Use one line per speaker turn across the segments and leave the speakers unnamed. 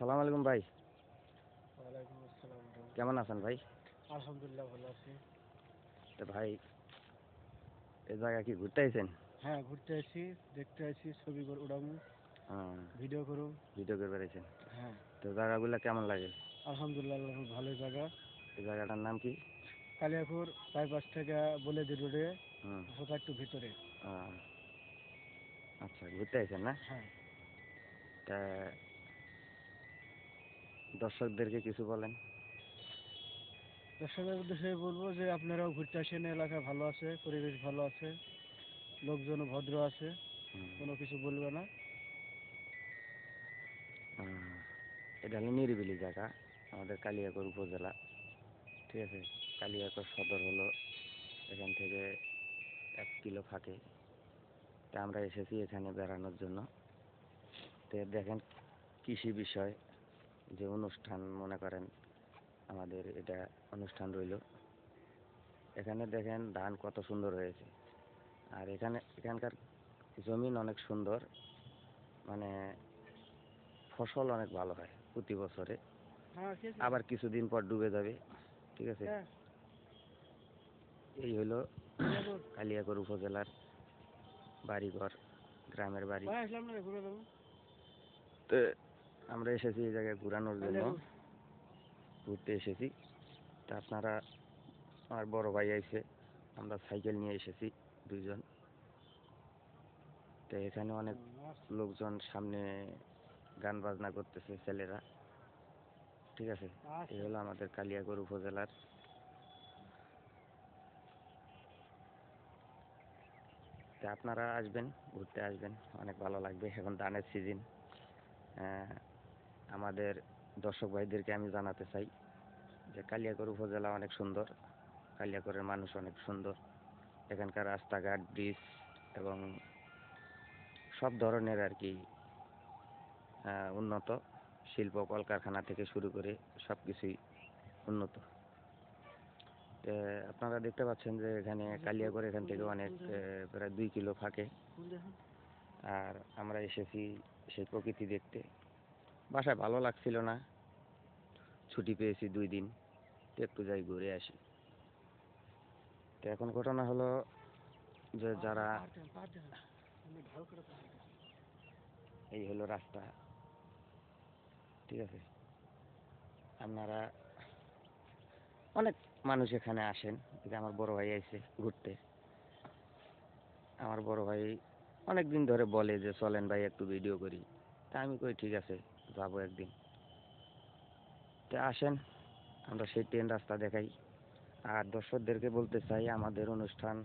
আসসালামু আলাইকুম ভাই। কেমন আছেন ভাই?
আলহামদুলিল্লাহ ভালো আছি।
তো ভাই এই জায়গা কি ঘুরতে আইছেন?
হ্যাঁ ঘুরতে আসি দেখতে আসি ছবি করে উড়ামু।
হ্যাঁ।
ভিডিও করুম
ভিডিও করে বেড়াইছেন?
হ্যাঁ।
তো জায়গাগুলো কেমন লাগে?
আলহামদুলিল্লাহ ভালো জায়গা।
এই জায়গাটার নাম কি?
কালিয়াপুর বাইপাস থেকে বলে দি রোডে
হুম।
একটু ভিতরে।
আচ্ছা ঘুরতে আইছেন না?
হ্যাঁ।
তা দর্শকদেরকে কিছু বলেন।
দর্শকের উদ্দেশ্যে বলব যে আপনারাও ঘুরতে আসেন এলাকা ভালো আছে পরিবেশ ভালো আছে লোকজনও ভদ্র আছে কোনো কিছু বলবে না।
এটা হলো নিরিবিলি জায়গা আমাদের কালিয়াকর উপজেলা ঠিক আছে? কালিয়াকর সদর হলো এখান থেকে এক কিলো ফাঁকে। তা আমরা এসেছি এখানে বেড়ানোর জন্য। তো দেখেন কৃষি বিষয় যে অনুষ্ঠান মনে করেন আমাদের এটা অনুষ্ঠান রইল। এখানে দেখেন ধান কত সুন্দর হয়েছে। আর এখানে এখানকার জমিন অনেক সুন্দর। মানে ফসল অনেক ভালো হয় প্রতি বছরে।
হ্যাঁ
আবার কিছুদিন পর ডুবে যাবে ঠিক আছে?
হ্যাঁ।
এই হলো কালিয়াকর। উপজেলার বাড়িঘর গ্রামের বাড়ি। তো আমরা এসেছি এই জায়গায় ঘুরানোর জন্য। ঘুরতে এসেছি। তা আপনারা আমার বড় ভাই আইছে আমরা সাইকেল নিয়ে এসেছি দুইজন। তো এখানে অনেক লোকজন সামনে গান বাজনা করতেছে ছেলেরা। ঠিক আছে? এই হলো আমাদের কালিয়াকর উপজেলার। তা আপনারা আসবেন ঘুরতে আসবেন। অনেক ভালো লাগবে। এখন ধানের সিজন আমাদের দর্শক ভাইদেরকে আমি জানাতে চাই যে কালিয়াকর উপজেলা অনেক সুন্দর, কালিয়াকরের মানুষ অনেক সুন্দর। এখানকার রাস্তাঘাট ব্রিজ এবং সব ধরনের আর কি উন্নত শিল্প কলকারখানা থেকে শুরু করে সব কিছুই উন্নত আপনারা দেখতে পাচ্ছেন যে এখানে কালিয়াকর এখান থেকে অনেক প্রায় দুই কিলো ফাঁকে। আর আমরা এসেছি সেই প্রকৃতি দেখতে। বাসায় ভালো লাগছিল না। ছুটি পেয়েছি দুই দিন তো একটু যাই ঘুরে আসি। তো এখন ঘটনা হলো যে যারা এই হলো রাস্তা। ঠিক আছে? আপনারা অনেক মানুষ এখানে আসেন যে আমার বড় ভাই আইছে ঘুরতে। আমার বড় ভাই অনেক দিন ধরে বলে যে চলেন ভাই একটু ভিডিও করি। তা আমি কই ঠিক আছে। যাব একদিন। তো আসেন, আমরা সেই ট্রেন রাস্তা দেখাই। আর দর্শকদেরকে বলতে চাই, আমাদের অনুষ্ঠান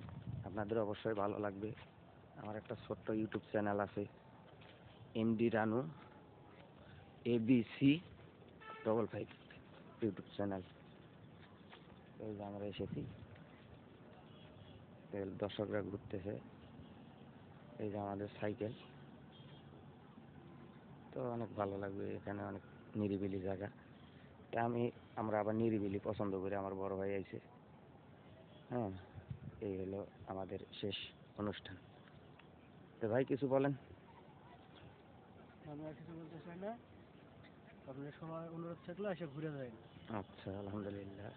আপনাদের অবশ্যই ভালো লাগবে। আমার একটা ছোট্ট ইউটিউব চ্যানেল আছে MD Ranu ABC double five YouTube channel এই যে আমরা এসেছি। দর্শকরা ঘুরতেছে। এই যে আমাদের সাইকেল। তো অনেক ভালো লাগবে এখানে অনেক নিরিবিলি জায়গা। তা আমি আমরা আবার নিরিবিলি পছন্দ করি আমার বড় ভাই আইছে। হ্যাঁ এই হলো আমাদের শেষ অনুষ্ঠান। তো ভাই কিছু বলেন?
আমি কিছু বলতে চাই না। আপনার সবাই অনুরোধ থাকলে এসে ঘুরে যায়
আচ্ছা আলহামদুলিল্লাহ।